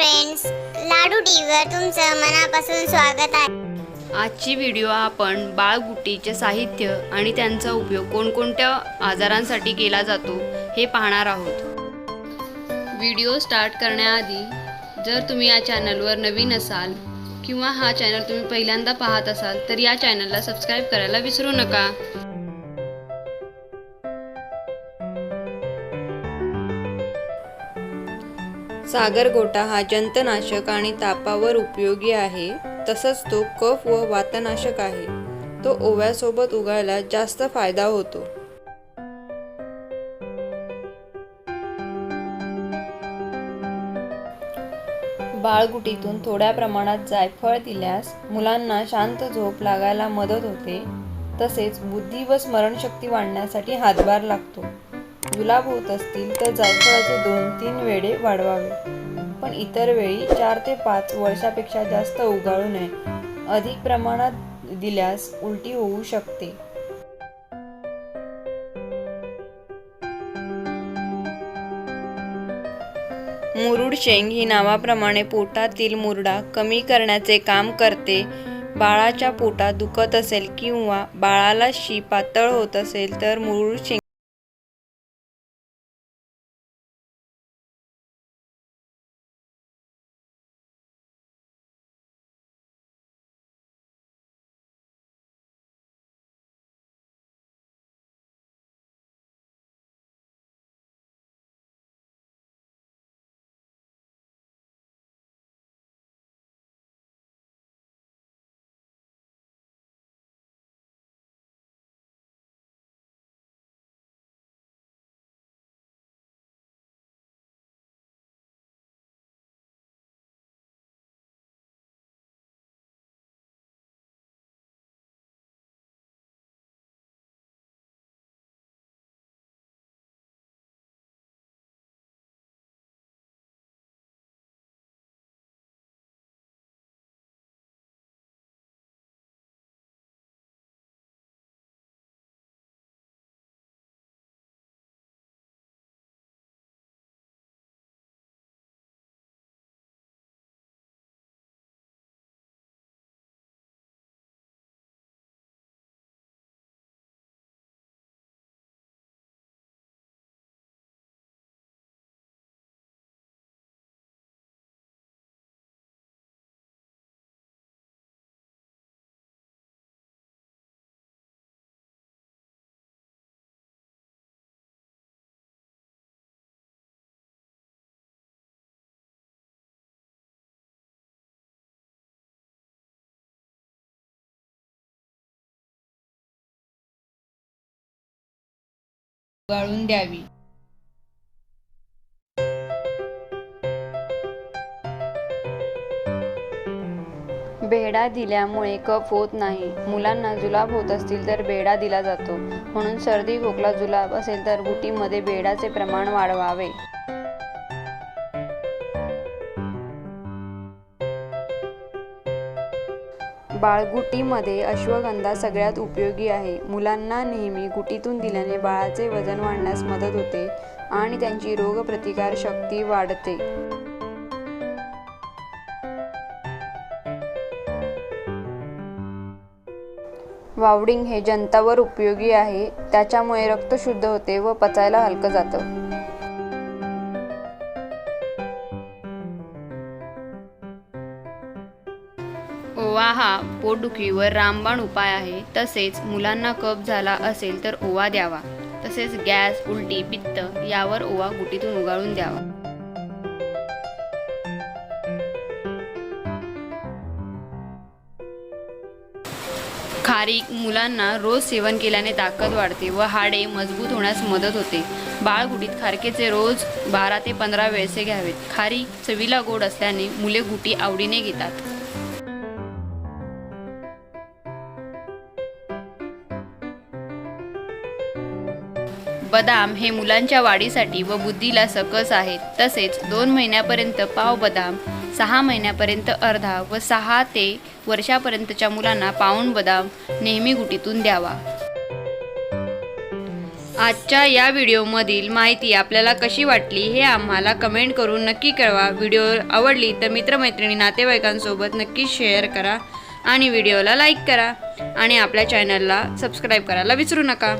Friends लाडू टीव्हीवर तुमचं मनापासून स्वागत आहे. आजची व्हिडिओ आपण बाळगुटीचे साहित्य आणि त्यांचा उपयोग कोणकोणत्या आजारांसाठी केला जातो हे पाहणार आहोत. व्हिडिओ स्टार्ट करण्याआधी जर तुम्ही या चॅनलवर नवीन असाल किंवा हा चॅनल तुम्ही पहिल्यांदा पाहत असाल तर या चॅनलला सबस्क्राईब करायला विसरू नका. सागरगोटा हा जंतनाशक आणि तापावर उपयोगी आहे. तसंच तो कफ व वातनाशक आहे. तो ओव्यासोबत उगायला जास्त फायदा होतो. बाळगुटीतून थोड्या प्रमाणात जायफळ दिल्यास मुलांना शांत झोप लागायला मदत होते. तसेच बुद्धी व स्मरणशक्ती वाढण्यासाठी हातभार लागतो. जुलाब होत असतील तर जायफळाचे दोन तीन वेळे वाढवावे. पण इतर वेळी चार ते पाच वर्षापेक्षा जास्त उगाळू नये. अधिक प्रमाणात दिल्यास उलटी होऊ शकते. मुरुड शेंग ही नावाप्रमाणे पोटातील मुरडा कमी करण्याचे काम करते. बाळाच्या पोटात दुखत असेल किंवा बाळाला शी पातळ होत असेल तर मुरुड शेंग गाळून द्यावी. बेडा दिल्यामुळे कफ होत नाही. मुलांना जुलाब होत असतील तर बेडा दिला जातो. म्हणून सर्दी खोकला जुलाब असेल तर गुटीमध्ये बेडाचे प्रमाण वाढवावे. बाळगुटीमध्ये अश्वगंधा सगळ्यात उपयोगी आहे. मुलांना नेहमी गुटीतून दिल्याने बाळाचे वजन वाढण्यास मदत होते आणि त्यांची रोगप्रतिकार शक्ती वाढते. वावडिंग हे जंतावर उपयोगी आहे. त्याच्यामुळे रक्त शुद्ध होते व पचायला हलकं जातं. पोटदुखीवर रामबाण उपाय आहे. तसेच मुलांना कफ झाला असेल तर ओवा द्यावा. तसेच गॅस उलटी पित्त यावर ओवा गुटीतून उगाळून द्यावा. खारीक मुलांना रोज सेवन केल्याने ताकद वाढते व हाडे मजबूत होण्यास मदत होते. बाळगुटीत खारकेचे रोज बारा ते पंधरा वेळेसे घ्यावेत. खारीक चवीला गोड असल्याने मुले गुटी आवडीने घेतात. बदाम हे मुलांच्या वाढीसाठी व बुद्धीला सकस आहेत. तसेच दोन महिन्यापर्यंत पाव बदाम सहा महिन्यापर्यंत अर्धा व सहा ते वर्षापर्यंतच्या मुलांना पाऊण बदाम नेहमी गुटीतून द्यावा. आजच्या या व्हिडिओमधील माहिती आपल्याला कशी वाटली हे आम्हाला कमेंट करून नक्की कळवा. व्हिडिओ आवडली तर मित्रमैत्रिणी नातेवाईकांसोबत नक्की शेअर करा आणि व्हिडिओला लाईक करा आणि आपल्या चॅनलला सबस्क्राईब करायला विसरू नका.